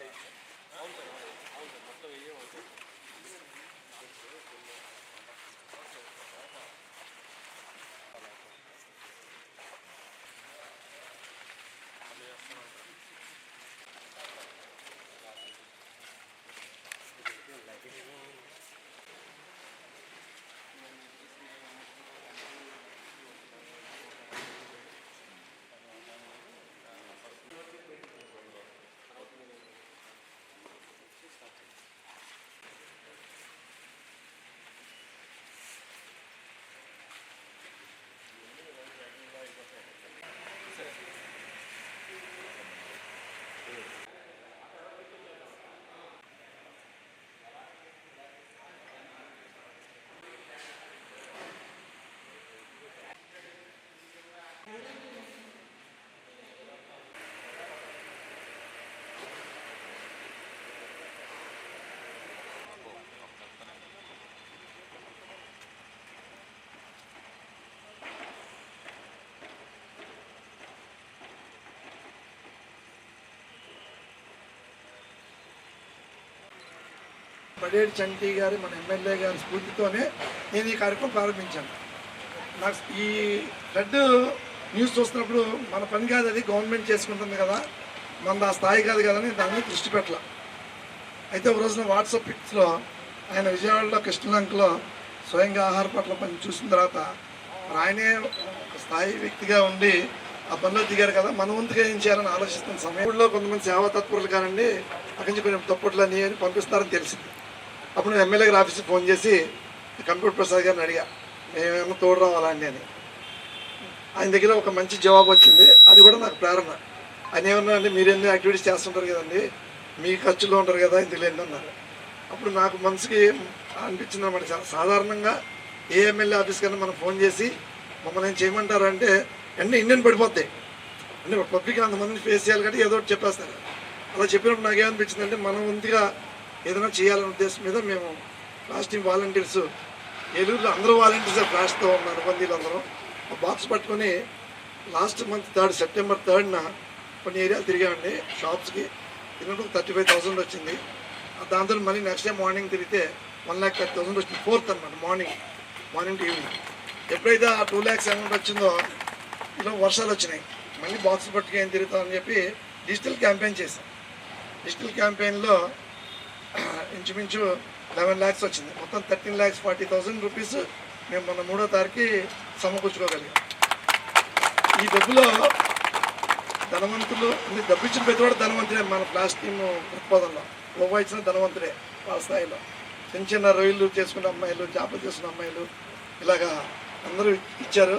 工程，工程，我哋工，我都已经。పడేటి చంటి గారి మన ఎమ్మెల్యే గారి స్ఫూర్తితోనే నేను ఈ కార్యక్రమం ప్రారంభించాను. నాకు ఈ రెడ్ న్యూస్ చూస్తున్నప్పుడు మన పని కాదు అది గవర్నమెంట్ చేసుకుంటుంది కదా మన ఆ స్థాయి కాదు కదా దాన్ని దృష్టి పెట్టాల. అయితే ఒక రోజున వాట్సాప్ పిక్స్లో ఆయన విజయవాడలో కృష్ణలంకలో స్వయంగా ఆహార పట్ల పని చూసిన తర్వాత ఆయనే స్థాయి వ్యక్తిగా ఉండి ఆ పనిలో దిగారు కదా మన వంతుగా ఏం చేయాలని ఆలోచిస్తున్న సమయంలో కొంతమంది సేవా తత్పరులు కానండి అక్కడి నుంచి కొంచెం తప్పుట్లు అని పంపిస్తారని తెలిసింది. అప్పుడు నేను ఎమ్మెల్యే గారి ఆఫీస్కి ఫోన్ చేసి కంప్యూటర్ ప్రసాద్ గారిని అడిగా మేమేమో తోడు రావాలండి అని. ఆయన దగ్గర ఒక మంచి జవాబు వచ్చింది. అది కూడా నాకు ప్రేరణ. ఆయన ఏమన్నా అంటే మీరు ఎన్ని యాక్టివిటీస్ చేస్తుంటారు కదండి మీ ఖర్చులో ఉంటారు కదా ఇందులో ఎన్ని అన్నారు అప్పుడు నాకు మనసుకి అనిపించింది అనమాట చాలా సాధారణంగా ఏ ఎమ్మెల్యే ఆఫీస్ కన్నా మనం ఫోన్ చేసి మమ్మల్ని ఏం చేయమంటారంటే అన్నీ ఇండియన్ పడిపోతాయి. అంటే పబ్లిక్ అంతమందిని ఫేస్ చేయాలి కాబట్టి ఏదో ఒకటి చెప్పేస్తారు. అలా చెప్పినప్పుడు నాకేమనిపించింది అంటే మనం ఉందిగా ఏదైనా చేయాలనే ఉద్దేశం మీద మేము లాస్ట్ వాలంటీర్స్ ఏలూరులో అందరూ వాలంటీర్స్ ఫ్లాష్తో ఉన్నారు మందిలు అందరూ ఆ బాక్స్ పట్టుకొని లాస్ట్ మంత్ థర్డ్ సెప్టెంబర్ థర్డ్న కొన్ని ఏరియాలు తిరిగామండి. షాప్స్కి తిన్నప్పుడు థర్టీ ఫైవ్ థౌసండ్ వచ్చింది. దాంతో మళ్ళీ నెక్స్ట్ డే మార్నింగ్ తిరిగితే వన్ ల్యాక్ థర్టీ థౌసండ్ వచ్చింది. ఫోర్త్ అనమాట మార్నింగ్ మార్నింగ్ టు ఈవినింగ్ ఎప్పుడైతే ఆ టూ ల్యాక్స్ అమౌంట్ వచ్చిందో ఇలా వర్షాలు వచ్చినాయి. మళ్ళీ బాక్స్ పట్టుకొని తిరుగుతామని చెప్పి డిజిటల్ క్యాంపెయిన్ చేసాం డిజిటల్ క్యాంపెయిన్లో ఇంచుమించు లెవెన్ ల్యాక్స్ వచ్చింది. మొత్తం thirteen lakhs forty thousand rupees మేము మొన్న మూడో తారీఖు సమకూర్చుకోగలిగాం. ఈ డబ్బులో ధనవంతులు అంటే డబ్బు ఇచ్చిన ప్రతి ధనవంతుడే మన ప్లాస్టిక్ దృక్పథంలో రూపాయి ఇచ్చిన ధనవంతుడే వాళ్ళ స్థాయిలో. చిన్న చిన్న రొయ్యలు చేసుకున్న అమ్మాయిలు చేపలు చేసుకున్న అమ్మాయిలు ఇలాగా అందరూ ఇచ్చారు.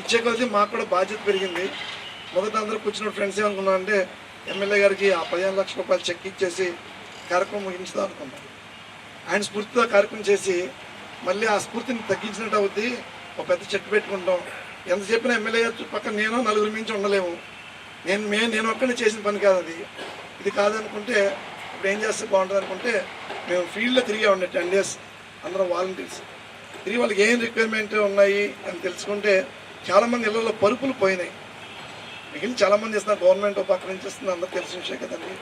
ఇచ్చే కొద్దీ మాకు కూడా బాధ్యత పెరిగింది. మొదట అందరూ కూర్చున్న ఫ్రెండ్స్ ఏమనుకున్నాం అంటే ఎమ్మెల్యే గారికి ఆ పదిహేను లక్షల రూపాయలు చెక్ ఇచ్చేసి కార్యక్రమం ముగించుదాం అనుకున్నాం ఆయన స్ఫూర్తితో కార్యక్రమం చేసి మళ్ళీ ఆ స్ఫూర్తిని తగ్గించినట్టు అవుద్ది. ఒక పెద్ద చెట్టు పెట్టుకుంటాం. ఎంత చెప్పినా ఎమ్మెల్యే పక్కన నేను నలుగురు మించి ఉండలేము. నేను మే నేను ఒక్కడే చేసిన పని కాదు అది. ఇది కాదనుకుంటే ఇప్పుడు ఏం చేస్తే బాగుంటుంది అనుకుంటే మేము ఫీల్డ్లో తిరిగే ఉండే టెన్ డేస్ అందరం వాలంటీర్స్. తిరిగి వాళ్ళకి ఏం రిక్వైర్మెంట్ ఉన్నాయి అని తెలుసుకుంటే చాలామంది ఇళ్ళలో పరుపులు పోయినాయి. మిగిలిన చాలామంది ఇస్తున్నారు గవర్నమెంట్ ఒక పక్క నుంచి ఇస్తుంది అందరూ తెలిసిన విషయం కదండి.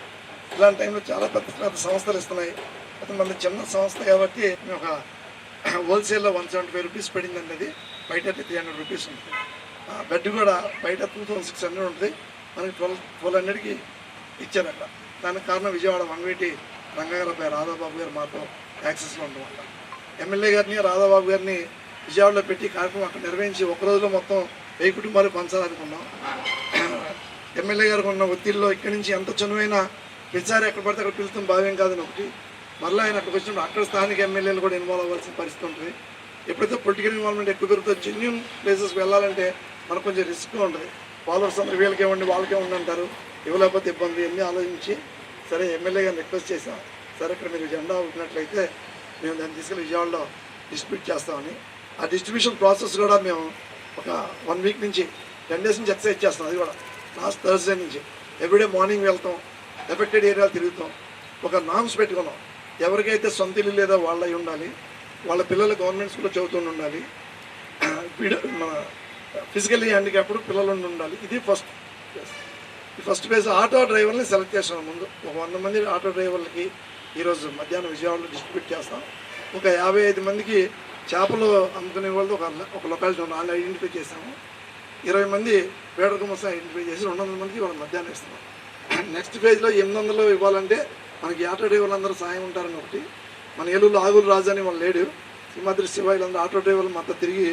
ఇలాంటి టైంలో చాలా పెద్ద పెద్ద సంస్థలు ఇస్తున్నాయి. అతను మన చిన్న సంస్థ కాబట్టి ఒక హోల్సేల్లో వన్ సెవెంటీ ఫైవ్ రూపీస్ పడిందండి అది బయట త్రీ హండ్రెడ్ రూపీస్ ఉంటుంది. ఆ బెడ్ కూడా బయట టూ థౌసండ్ సిక్స్ హండ్రెడ్ ఉంటుంది. మనకి ట్వెల్వ్ ట్వెల్వ్ హండ్రెడ్కి ఇచ్చారట. దానికి కారణం విజయవాడ వంగవీటి రంగగారు అబ్బాయి రాధాబాబు గారు మాతో యాక్సెస్లో ఉండమాట ఎమ్మెల్యే గారిని రాధాబాబు గారిని విజయవాడలో పెట్టి కార్యక్రమం అక్కడ నిర్వహించి ఒక రోజులో మొత్తం వెయ్యి కుటుంబాలు పంచాలనుకున్నాం. ఎమ్మెల్యే గారికి ఉన్న ఒత్తిడిలో ఇక్కడి నుంచి ఎంత చనువైన ప్రతిసారి ఎక్కడ పడితే అక్కడ పిలుస్తాం భావ్యం కాదని ఒకటి. మరలా ఆయన అక్కడికి వచ్చినప్పుడు అక్కడ స్థానిక ఎమ్మెల్యేలు కూడా ఇన్వాల్వ్ అవ్వాల్సిన పరిస్థితి ఉంటుంది. ఎప్పుడైతే పొలిటికల్ ఇన్వాల్వ్మెంట్ ఎక్కువ దొరుకుతుందో జెన్యున్ ప్లేసెస్కి వెళ్ళాలంటే మనకు కొంచెం రిస్క్గా ఉంటుంది. ఫాలోవర్స్ అందరూ వీళ్ళకి ఇవ్వండి వాళ్ళకే అంటారు. ఇవ్వలేకపోతే ఇబ్బంది అన్నీ ఆలోచించి సరే ఎమ్మెల్యే గారిని రిక్వెస్ట్ చేశాం. సరే ఇక్కడ మీరు జెండా ఊపినట్లయితే మేము దాన్ని తీసుకెళ్ళి విజయవాడలో డిస్ట్రిబ్యూట్ చేస్తామని. ఆ డిస్ట్రిబ్యూషన్ ప్రాసెస్ కూడా మేము ఒక వన్ వీక్ నుంచి టెన్ డేస్ నుంచి ఎక్సర్సైజ్ చేస్తాం అది కూడా. లాస్ట్ థర్స్డే నుంచి. ఎవ్రీడే మార్నింగ్ వెళ్తాం. ఎఫెక్టెడ్ ఏరియాలు తిరుగుతాం. ఒక నామ్స్ పెట్టుకున్నాం. ఎవరికైతే సొంత ఇల్లు లేదో వాళ్ళ అయి ఉండాలి. వాళ్ళ పిల్లలు గవర్నమెంట్ స్కూల్లో చదువుతుండి ఉండాలి. మన ఫిజికల్లీ హ్యాండిక్యాప్డ్ పిల్లలు ఉండాలి. ఇది ఫస్ట్ ఈ ఫస్ట్ ఫేజ్ ఆటో డ్రైవర్ని సెలెక్ట్ చేసాం ముందు. ఒక వంద మంది ఆటో డ్రైవర్లకి ఈరోజు మధ్యాహ్నం విజయవాడలో డిస్ట్రిబ్యూట్ చేస్తాం. ఒక యాభై ఐదు మందికి చేపలు అమ్ముకునే వాళ్ళతో ఒక ఒక లొకాలిటీ ఉన్న ఐడెంటిఫై చేసాము ఇరవై మంది వేడక ఐడెంటిఫై చేసి రెండు వందల మందికి వాళ్ళ మధ్యాహ్నం ఇస్తున్నాం. నెక్స్ట్ ఫేజ్లో ఎనిమిది వందలు ఇవ్వాలంటే మనకి ఆటో డ్రైవర్లు అందరూ సాయం ఉంటారని ఒకటి. మన ఏలూరులో ఆగులు రాజు అని వాళ్ళు లేడు. సింహాద్రి శివ వీళ్ళందరూ ఆటో డ్రైవర్లు మొత్తం తిరిగి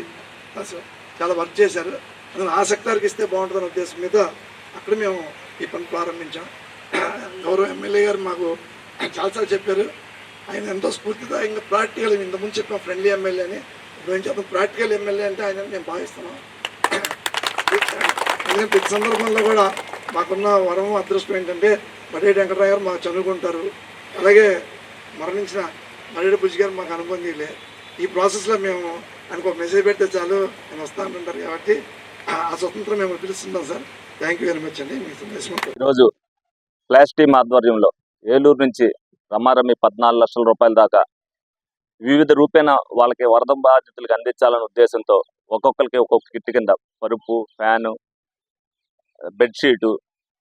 చాలా వర్క్ చేశారు. అందులో ఆ సెక్టార్కి ఇస్తే బాగుంటుందనే ఉద్దేశం మీద అక్కడ మేము ఈ పని ప్రారంభించాం. గౌరవ ఎమ్మెల్యే గారు మాకు చాలాసార్లు చెప్పారు. ఆయన ఎంతో స్ఫూర్తిదాయంగా ప్రాక్టికల్ ఇంతకుముందు చెప్పాం ఫ్రెండ్లీ ఎమ్మెల్యే అని. ఇప్పుడు చెప్పాం ప్రాక్టికల్ ఎమ్మెల్యే అంటే ఆయన మేము భావిస్తున్నాం ఎందుకంటే ప్రతి సందర్భంలో కూడా మాకున్న వరం అదృష్టం ఏంటంటే మడేటి వెంకటరావు గారు మాకు చదువుకుంటారు. అలాగే మరణించిన మడేటి బుజ్జి గారు మాకు అనుబంధీలే ఈ ప్రాసెస్లో మేము ఆయనకు ఒక మెసేజ్ పెడితే చాలు నేను వస్తా అంటుంటారు కాబట్టి ఆ స్వతంత్రం మేము పిలుస్తున్నాం sir. Thank you very much అండి. మీ సందేశం. ఈరోజు ఫ్లాష్ టీమ్ ఆధ్వర్యంలో ఏలూరు నుంచి రమారమి పద్నాలుగు లక్షల రూపాయల దాకా వివిధ రూపేణ వాళ్ళకి వరద బాధితులకు అందించాలనే ఉద్దేశంతో ఒక్కొక్కరికి ఒక్కొక్క కిట్ కింద పరుపు ఫ్యాను బెడ్షీటు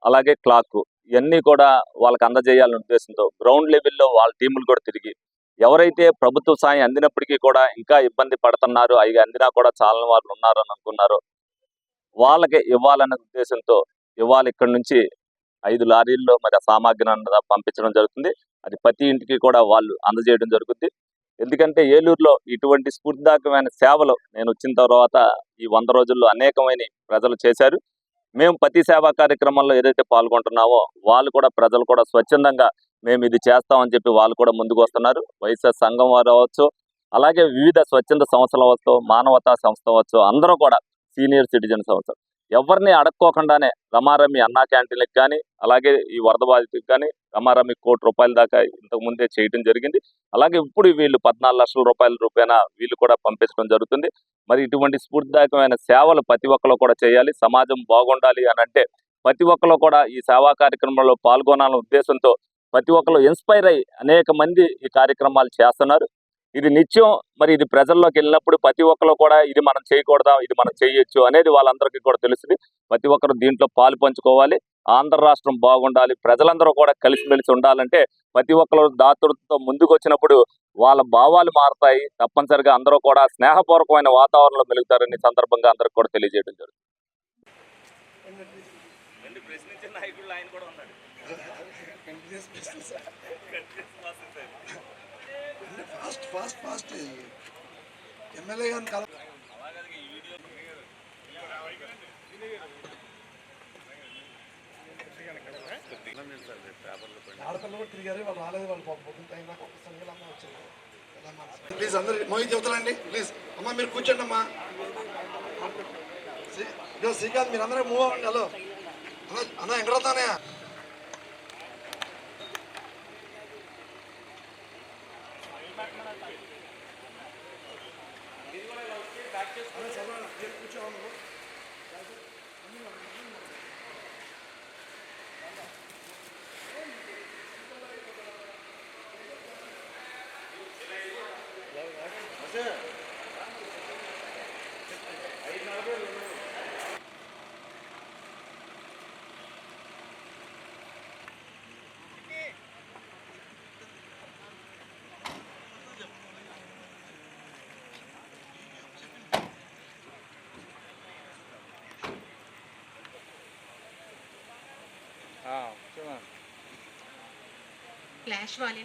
అలాగే క్లాక్ ఇవన్నీ కూడా వాళ్ళకి అందజేయాలనే ఉద్దేశంతో గ్రౌండ్ లెవెల్లో వాళ్ళ టీములు కూడా తిరిగి ఎవరైతే ప్రభుత్వ సాయం అందినప్పటికీ కూడా ఇంకా ఇబ్బంది పడుతున్నారు అవి అందినా కూడా చాలా వాళ్ళు ఉన్నారని అనుకున్నారో. వాళ్ళకి ఇవ్వాలనే ఉద్దేశంతో ఇవాళ ఇక్కడ నుంచి ఐదు లారీల్లో మరి సామాగ్రి సామాగ్రిని పంపించడం జరుగుతుంది. అది ప్రతి ఇంటికి కూడా వాళ్ళు అందజేయడం జరుగుతుంది ఎందుకంటే ఏలూరులో ఇటువంటి స్ఫూర్తిదాయకమైన సేవలు నేను వచ్చిన తర్వాత ఈ వంద రోజుల్లో అనేకమైన ప్రజలు చేశారు. మేము ప్రతి సేవా కార్యక్రమంలో ఏదైతే పాల్గొంటున్నామో వాళ్ళు కూడా ప్రజలు కూడా స్వచ్ఛందంగా మేము ఇది చేస్తామని చెప్పి వాళ్ళు కూడా ముందుకు వస్తున్నారు. వైఎస్ఆర్ సంఘం వారు అవ్వచ్చు అలాగే వివిధ స్వచ్ఛంద సంస్థలు అవ్వచ్చు మానవతా సంస్థ అవ్వచ్చు అందరూ కూడా సీనియర్ సిటిజన్స్ అవ్వచ్చు. ఎవరిని అడక్కోకుండానే రమారమి అన్నా క్యాంటీన్లకు కానీ అలాగే ఈ వరద బాధితులకు కానీ రమారమి కోటి రూపాయల దాకా ఇంతకు ముందే చేయడం జరిగింది. అలాగే ఇప్పుడు వీళ్ళు పద్నాలుగు లక్షల రూపాయల రూపాయన వీళ్ళు కూడా పంపించడం జరుగుతుంది. మరి ఇటువంటి స్ఫూర్తిదాయకమైన సేవలు ప్రతి ఒక్కరు కూడా చేయాలి. సమాజం బాగుండాలి అని అంటే ప్రతి ఒక్కరు కూడా ఈ సేవా కార్యక్రమంలో పాల్గొనాలనే ఉద్దేశంతో ప్రతి ఒక్కరు ఇన్స్పైర్ అయ్యి అనేక మంది ఈ కార్యక్రమాలు చేస్తున్నారు. ఇది నిత్యం మరి ఇది ప్రజల్లోకి వెళ్ళినప్పుడు ప్రతి ఒక్కరు కూడా ఇది మనం చేయకూడదా ఇది మనం చేయొచ్చు అనేది వాళ్ళందరికీ కూడా తెలుస్తుంది. ప్రతి ఒక్కరు దీంట్లో పాలు పంచుకోవాలి. ఆంధ్ర రాష్ట్రం బాగుండాలి ప్రజలందరూ కూడా కలిసిమెలిసి ఉండాలంటే ప్రతి ఒక్కరు దాతృత్వంతో ముందుకు వచ్చినప్పుడు వాళ్ళ భావాలు మారుతాయి. తప్పనిసరిగా అందరూ కూడా స్నేహపూర్వకమైన వాతావరణంలో మెలుగుతారని ఈ సందర్భంగా అందరికి కూడా తెలియజేయడం జరుగుతుంది. ప్రశ్నించిన నాయకుడు ఆయన కూడా ఉన్నాడు. Fast fast fast. ఎమ్మెల్యే గారిని కల ఆడపిల్లలు వాళ్ళు రాలేదు వాళ్ళు పొద్దున్న టైం ప్లీజ్ అందరూ మోహిత్ చెబుతారండి ప్లీజ్. అమ్మా మీరు కూర్చోండి అమ్మా. శ్రీకాంత్ మీరు అందరూ మూవ్ అవ్వండి హలో అన్న ఎక్కడతానే కూర్చోవాలి. ఫ్లాష్ వాలే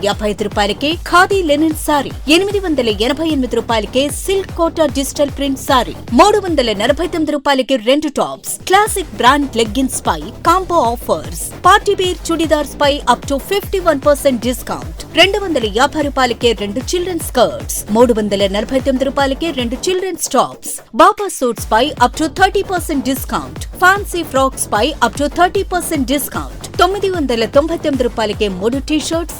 యాభై ఐదు రూపాయలకే ఖాదీ లెనిన్ సారీ ఎనిమిది వందల ఎనభై ఎనిమిది రూపాయలకే silk Kota digital print sari మూడు వందల నలభై తొమ్మిది రూపాయలకి రెండు tops classic brand leggings pi combo offers. Party wear churidars pi up to fifty one percent discount. రెండు వందల యాభై రూపాయలకే రెండు చిల్డ్రన్ స్కర్ట్స్ మూడు వందల నలభై తొమ్మిది రూపాయలకే రెండు children's tops. Baba suits pi up to thirty percent discount. Fancy frocks pi up to thirty percent discount. తొమ్మిది వందల తొంభై తొమ్మిది రూపాయలకే మూడు టీ షర్ట్స్